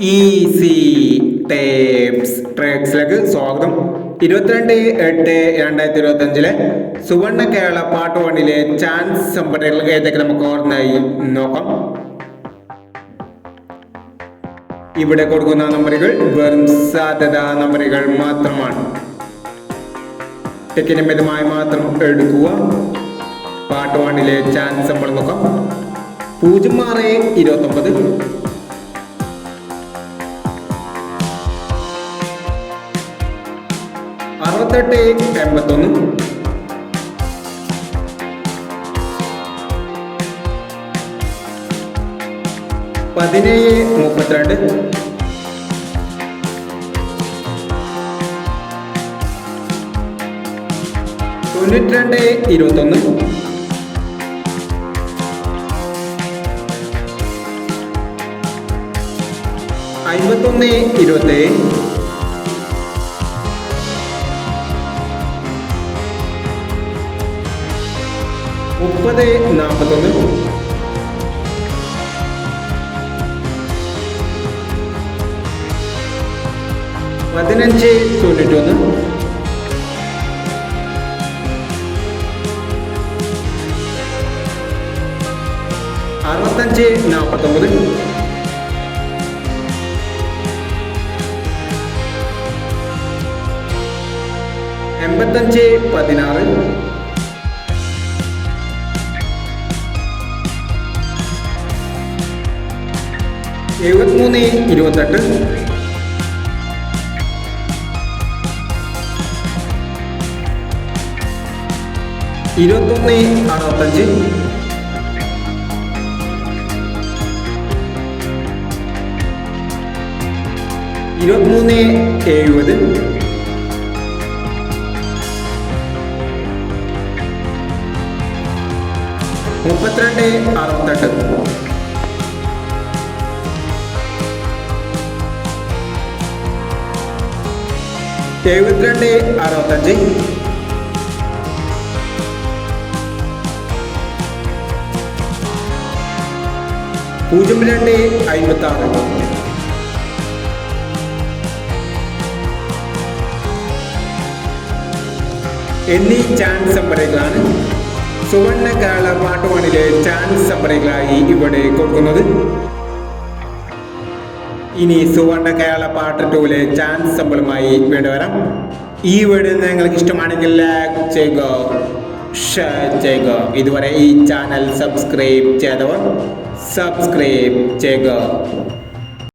Easy tapes ട്രാക്സിലേക്ക് സ്വാഗതം. ഇരുപത്തിരണ്ട് എട്ട് രണ്ടായിരത്തി ഇരുപത്തി അഞ്ചിലെ സുവർണ കേരള പാട്ട് വണ്ണിലെ ചാൻസ് സമ്പന്നകൾ ഏതൊക്കെ നമുക്ക് ഓർമ്മയായി നോക്കാം. ഇവിടെ കൊടുക്കുന്ന നമ്പറുകൾ വെറും സാധ്യതാ നമ്പറുകൾ മാത്രമാണ്. ടിക്കറ്റ് മിതമായി മാത്രം എടുക്കുക. പാട്ട് വണ്ണിലെ ചാൻസ് നമ്മൾ നോക്കാം. പൂജ്യം ആറ് ഇരുപത്തൊമ്പത്. അറുപത്തെട്ട് എൺപത്തൊന്ന്. പതിനേഴ് മുപ്പത്തിരണ്ട്. തൊണ്ണൂറ്റി രണ്ട് ഇരുപത്തൊന്ന്. അമ്പത്തൊന്ന് ഇരുപത്തേഴ്. മുപ്പത് നാൽപ്പത്തൊന്ന് പതിനഞ്ച് തൊണ്ണൂറ്റൊന്ന് അറുപത്തഞ്ച് നാൽപ്പത്തൊമ്പത് എൺപത്തഞ്ച് പതിനാറ്. എഴുപത്തിമൂന്ന് ഇരുപത്തെട്ട് ഇരുപത്തൊന്ന് അറുപത്തഞ്ച് ഇരുപത്തിമൂന്ന് എഴുപത്. മുപ്പത്തിരണ്ട് അറുപത്തെട്ട്. എഴുപത്തിരണ്ട് അറുപത്തഞ്ച്. പൂജ്യം രണ്ട് അമ്പത്തി ആറ് എന്നീ ചാൻസ് നമ്പറുകളാണ് സുവർണ കേരള പാട്ടുമണിലെ ചാൻസ് നമ്പറുകളായി ഇവിടെ കൊടുക്കുന്നത്. ഇനി സുവർണ കേരള പാട്ട് ടൂലെ ചാൻസ് സമ്പിളുമായി വീണ്ടും വരാം. ഈ വീഡിയോ നിങ്ങൾക്ക് ഇഷ്ടമാണെങ്കിൽ ലൈക്ക് ചെയ്യുക ഷെയർ ചെയ്യുക. ഇതുവരെ ഈ ചാനൽ സബ്സ്ക്രൈബ് ചെയ്തവർ സബ്സ്ക്രൈബ് ചെയ്യുക.